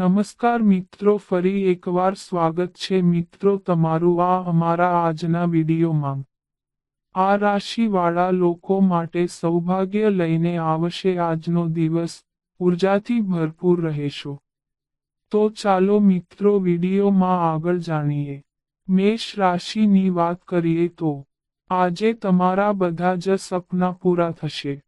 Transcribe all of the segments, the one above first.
નમસ્કાર મિત્રો, ફરી એકવાર સ્વાગત છે મિત્રો તમારું આ અમારા આજના વિડીયોમાં. આ રાશિવાળા લોકો માટે સૌભાગ્ય લઈને આવશે આજનો દિવસ. ઉર્જાથી ભરપૂર રહેશો. તો ચાલો મિત્રો વિડીયોમાં આગળ જાણીએ. મેષ રાશિની વાત કરીએ તો, આજે તમારા બધા જ સપના પૂરા થશે.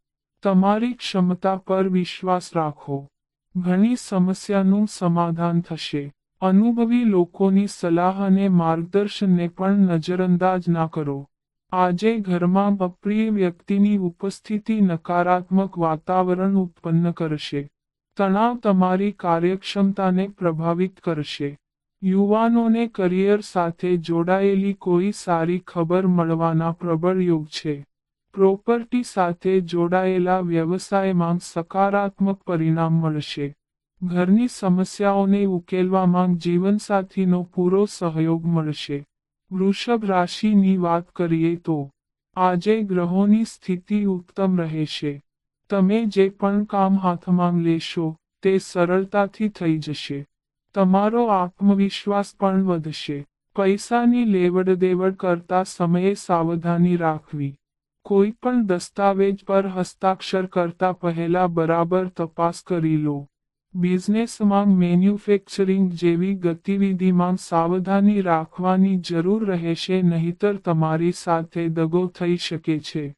તમારી ક્ષમતા પર વિશ્વાસ રાખો. ઘણી સમસ્યાનું સમાધાન થશે. અનુભવી લોકોની સલાહ અને માર્ગદર્શનને પણ નજરઅંદાજ ના કરો. આજે ઘરમાં અપ્રિય વ્યક્તિની ઉપસ્થિતિ નકારાત્મક વાતાવરણ ઉત્પન્ન કરશે. તણાવ તમારી કાર્યક્ષમતાને પ્રભાવિત કરશે. યુવાનોને કરિયર સાથે જોડાયેલી કોઈ સારી ખબર મળવાના પ્રબળ યોગ છે. પ્રોપર્ટી સાથે જોડાયેલા વ્યવસાયમાં સકારાત્મક પરિણામ મળશે. ઘરની સમસ્યાઓને ઉકેલવામાં જીવનસાથીનો પૂરો સહયોગ મળશે. વૃષભ રાશિની વાત કરીએ તો, આજે ગ્રહોની સ્થિતિ ઉત્તમ રહેશે. તમે જે પણ કામ હાથમાં લેશો, તે સરળતાથી થઈ જશે. તમારો આત્મવિશ્વાસ પણ વધશે. પૈસાની લેવડ દેવડ કરતા સમયે સાવધાની રાખવી. કોઈ પણ દસ્તાવેજ પર હસ્તાક્ષર કરતા પહેલા બરાબર તપાસ કરી લો. બિઝનેસમાં મેન્યુફેક્ચરિંગ જેવી ગતિવિધિમાં સાવધાની રાખવાની જરૂર રહેશે, નહીતર તમારી સાથે દગો થઈ શકે છે.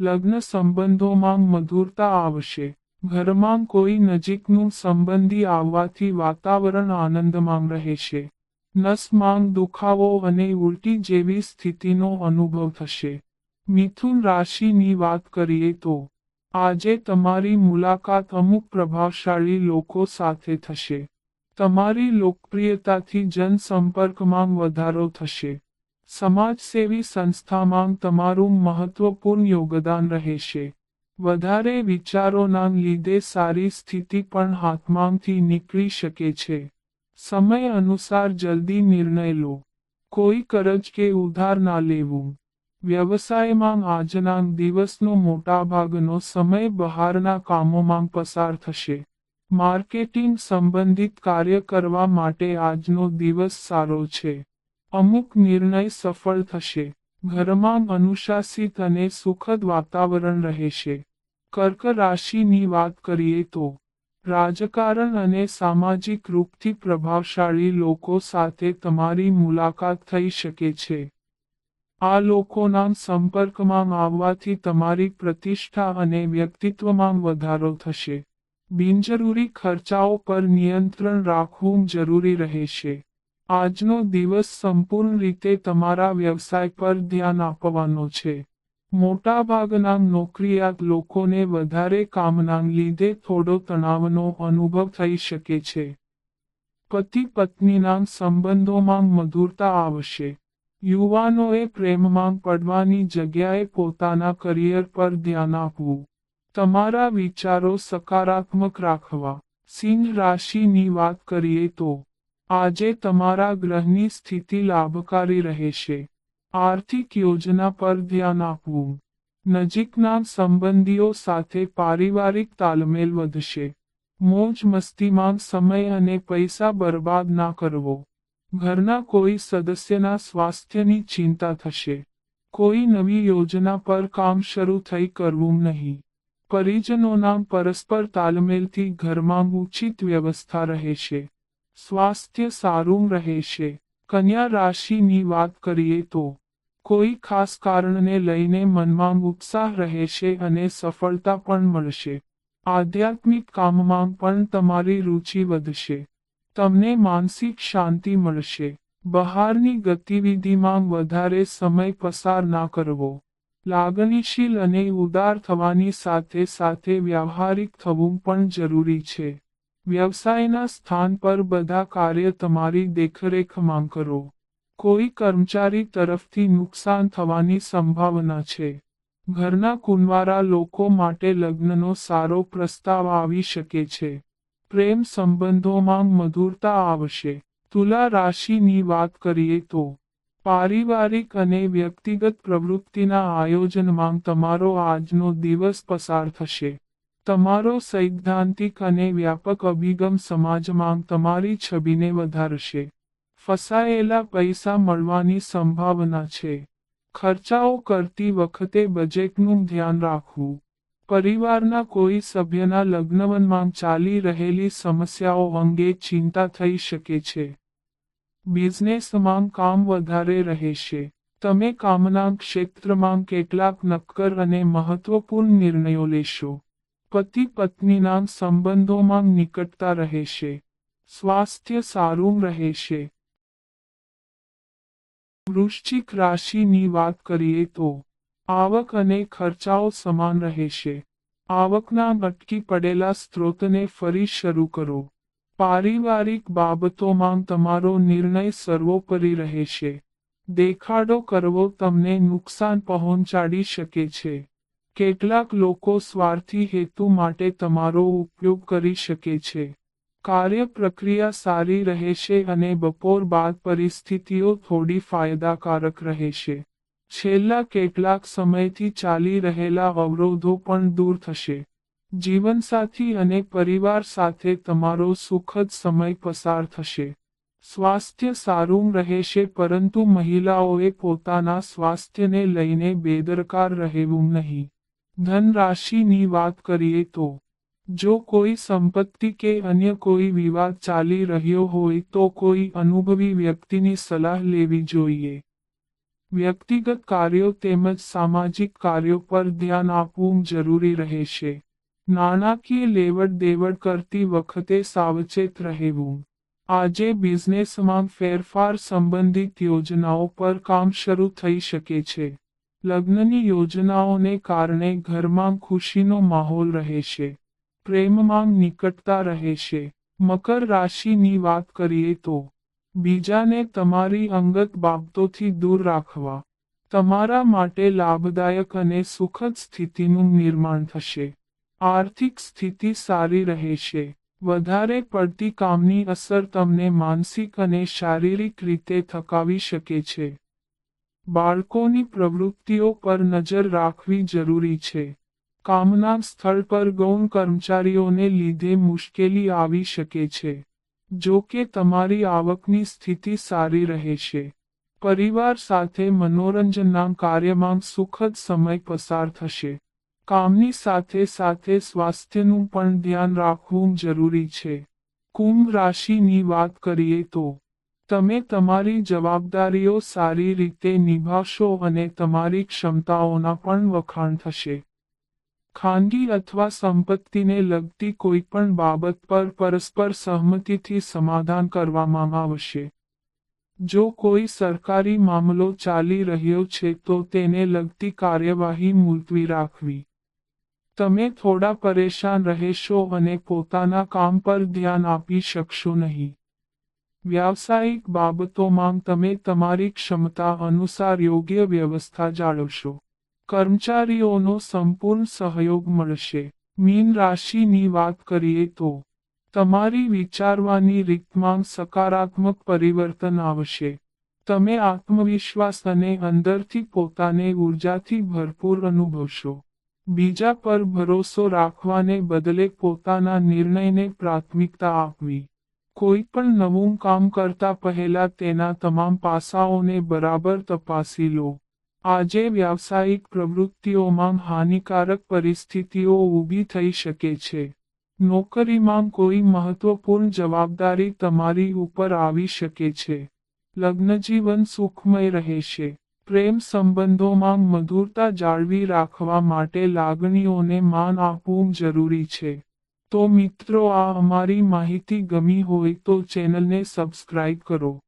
લગ્ન સંબંધોમાં મધુરતા આવશે. ઘરમાં કોઈ નજીકનું સંબંધી આવવાથી વાતાવરણ આનંદમાં રહેશે. નસમાં દુખાવો અને ઉલટી જેવી સ્થિતિનો અનુભવ થશે. મિથુન રાશિની વાત કરીએ તો, આજે તમારી મુલાકાત અમુક પ્રભાવશાળી લોકો સાથે થશે. તમારી લોકપ્રિયતાથી જનસંપર્કમાં વધારો થશે. સમાજસેવી સંસ્થામાં તમારું મહત્વપૂર્ણ યોગદાન રહેશે. વધારે વિચારોના લીધે સારી સ્થિતિ પણ હાથમાંથી નીકળી શકે છે. સમય અનુસાર જલ્દી નિર્ણય લો. કોઈ કરજ કે ઉધાર ના લેવું. વ્યવસાયમાં આજના દિવસનો મોટાભાગનો સમય બહારના કામોમાં પસાર થશે. માર્કેટિંગ સંબંધિત કાર્ય કરવા માટે આજનો દિવસ સારો છે. અમુક નિર્ણય સફળ થશે. ઘરમાં અનુશાસિત અને સુખદ વાતાવરણ રહેશે. કર્ક રાશિની વાત કરીએ તો, રાજકારણ અને સામાજિક રૂપથી પ્રભાવશાળી લોકો સાથે તમારી મુલાકાત થઈ શકે છે. આ લોકોના સંપર્કમાં આવવાથી તમારી પ્રતિષ્ઠા અને વ્યક્તિત્વમાં વધારો થશે. બિનજરૂરી ખર્ચાઓ પર નિયંત્રણ રાખવું જરૂરી રહેશે. આજનો દિવસ સંપૂર્ણ રીતે તમારા વ્યવસાય પર ધ્યાન આપવાનો છે. મોટાભાગના નોકરિયાત લોકોને વધારે કામના લીધે થોડો તણાવનો અનુભવ થઈ શકે છે. પતિ પત્નીના સંબંધોમાં મધુરતા આવશે. યુવાનોએ પ્રેમમાં પડવાની જગ્યાએ પોતાના કરિયર પર ધ્યાન આપવું. તમારા વિચારો સકારાત્મક રાખવા. સિંહ રાશિની વાત કરીએ તો, આજે તમારા ગ્રહની સ્થિતિ લાભકારી રહેશે. આર્થિક યોજના પર ધ્યાન આપવું. નજીકના સંબંધીઓ સાથે પારિવારિક તાલમેલ વધશે. મોજ મસ્તીમાં સમય અને પૈસા બરબાદ ના કરવો. ઘરના કોઈ સદસ્યના સ્વાસ્થ્યની ચિંતા થશે. કોઈ નવી યોજના પર કામ શરૂ થઈ કરવું નહીં. પરિજનોના પરસ્પર તાલમેલથી ઘરમાં ઉચિત વ્યવસ્થા રહેશે. સ્વાસ્થ્ય સારું રહેશે. કન્યા રાશિની વાત કરીએ તો, કોઈ ખાસ કારણને લઈને મનમાં ઉત્સાહ રહેશે અને સફળતા પણ મળશે. આધ્યાત્મિક કામમાં પણ તમારી રુચિ વધશે. તમને માનસિક શાંતિ મળશે. બહારની ગતિવિધિમાં વધારે સમય પસાર ના કરવો. લાગણીશીલ અને ઉદાર થવાની સાથે સાથે વ્યવહારિક થવું પણ જરૂરી છે. વ્યવસાયના સ્થાન પર બધા કાર્ય તમારી દેખરેખમાં કરો. કોઈ કર્મચારી તરફથી નુકસાન થવાની સંભાવના છે. ઘરના કુંવારા લોકો માટે લગ્નનો સારો પ્રસ્તાવ આવી શકે છે. પ્રેમ સંબંધોમાં મધુરતા આવશે. તુલા રાશિની વાત કરીએ તો, પારિવારિક અને વ્યક્તિગત પ્રવૃત્તિના આયોજનમાં તમારો આજનો દિવસ પસાર થશે. તમારો સૈદ્ધાંતિક અને વ્યાપક અભિગમ સમાજમાં તમારી છબીને વધારશે. ફસાયેલા પૈસા મળવાની સંભાવના છે. ખર્ચાઓ કરતી વખતે બજેટનું ધ્યાન રાખવું. પરિવારના કોઈ સભ્યના લગ્નવનમાં ચાલી રહેલી સમસ્યાઓ અંગે ચિંતા થઈ શકે છે. બિઝનેસમાં કામ વધારે રહેશે. તમે કામના ક્ષેત્રમાં કેટલાક નક્કર અને મહત્વપૂર્ણ નિર્ણયો લેશો. પતિ પત્નીના સંબંધોમાં નિકટતા રહેશે. સ્વાસ્થ્ય સારું રહેશે. વૃશ્ચિક રાશિની વાત કરીએ તો આવક અને ખર્ચાઓ સમાન રહેશે. આવકના અટકી પડેલા સ્ત્રોતને ફરી શરૂ કરો. પારિવારિક બાબતોમાં તમારો નિર્ણય સર્વોપરી રહેશે. દેખાડો કરવો તમને નુકસાન પહોંચાડી શકે છે. કેટલાક લોકો સ્વાર્થી હેતુ માટે તમારો ઉપયોગ કરી શકે છે. કાર્ય પ્રક્રિયા સારી રહેશે અને બપોર બાદ પરિસ્થિતિઓ થોડી ફાયદાકારક રહેશે. છેલ્લા કેટલાક સમયથી ચાલી રહેલા અવરોધો પણ દૂર થશે. જીવનસાથી અને પરિવાર સાથે તમારો સુખદ સમય પસાર થશે. સ્વાસ્થ્ય સારું રહેશે પરંતુ મહિલાઓએ પોતાના સ્વાસ્થ્યને લઈને બેદરકાર રહેવું નહીં. ધન રાશિની વાત કરીએ તો, જો કોઈ સંપત્તિ કે અન્ય કોઈ વિવાદ ચાલી રહ્યો હોય તો કોઈ અનુભવી વ્યક્તિની સલાહ લેવી જોઈએ. વ્યક્તિગત કાર્યો તેમજ સામાજિક કાર્યો પર ધ્યાન આપવું જરૂરી રહેશે. નાણાકીય લેવડ દેવડ કરતી વખતે સાવચેત રહેવું. આજે બિઝનેસમાં ફેરફાર સંબંધિત યોજનાઓ પર કામ શરૂ થઈ શકે છે. લગ્નની યોજનાઓને કારણે ઘરમાં ખુશીનો માહોલ રહેશે. પ્રેમમાં નિકટતા રહેશે. મકર રાશિની વાત કરીએ તો બીજાને તમારી અંગત બાબતોથી દૂર રાખવા. તમારા માટે લાભદાયક અને સુખદ સ્થિતિનું નિર્માણ થશે. આર્થિક સ્થિતિ સારી રહેશે. વધારે પડતી કામની અસર તમને માનસિક અને શારીરિક રીતે થકાવી શકે છે. બાળકોની પ્રવૃત્તિઓ પર નજર રાખવી જરૂરી છે. કામના સ્થળ પર ગૌણ કર્મચારીઓને લીધે મુશ્કેલી આવી શકે છે. જો કે તમારી આવકની સ્થિતિ સારી રહેશે. પરિવાર સાથે મનોરંજનના કાર્યમાં સુખદ સમય પસાર થશે. કામની સાથે સાથે સ્વાસ્થ્યનું પણ ધ્યાન રાખવું જરૂરી છે. કુંભ રાશિની વાત કરીએ તો, તમે તમારી જવાબદારીઓ સારી રીતે નિભાવશો અને તમારી ક્ષમતાઓના પણ વખાણ થશે. ખાનગી અથવા સંપત્તિને લગતી કોઈપણ બાબત પર પરસ્પર સહમતિથી સમાધાન કરવામાં આવશે. જો કોઈ સરકારી મામલો ચાલી રહ્યો છે તો તેને લગતી કાર્યવાહી મુલતવી રાખવી. તમે થોડા પરેશાન રહેશો અને પોતાના કામ પર ધ્યાન આપી શકશો નહીં. વ્યાવસાયિક બાબતોમાં તમે તમારી ક્ષમતા અનુસાર યોગ્ય વ્યવસ્થા જાળવશો. કર્મચારીઓનો સંપૂર્ણ સહયોગ મળશે. મીન રાશિની વાત કરીએ તો, તમારી વિચારવાની રીતમાં સકારાત્મક પરિવર્તન આવશે. તમે આત્મવિશ્વાસ અને અંદરથી પોતાને ઉર્જાથી ભરપૂર અનુભવશો. બીજા પર ભરોસો રાખવાને બદલે પોતાના નિર્ણયને પ્રાથમિકતા આપવી. કોઈ પણ નવું કામ કરતા પહેલા તેના તમામ પાસાઓને બરાબર તપાસી લો. આજે વ્યાવસાયિક પ્રવૃત્તિઓમાં હાનિકારક પરિસ્થિતિઓ ઊભી થઈ શકે છે. નોકરીમાં કોઈ મહત્વપૂર્ણ જવાબદારી તમારી ઉપર આવી શકે છે. લગ્નજીવન સુખમય રહેશે. પ્રેમ સંબંધોમાં મધુરતા જાળવી રાખવા માટે લાગણીઓને માન આપવું જરૂરી છે. તો મિત્રો, આ અમારી માહિતી ગમી હોય તો ચેનલને સબસ્ક્રાઇબ કરો.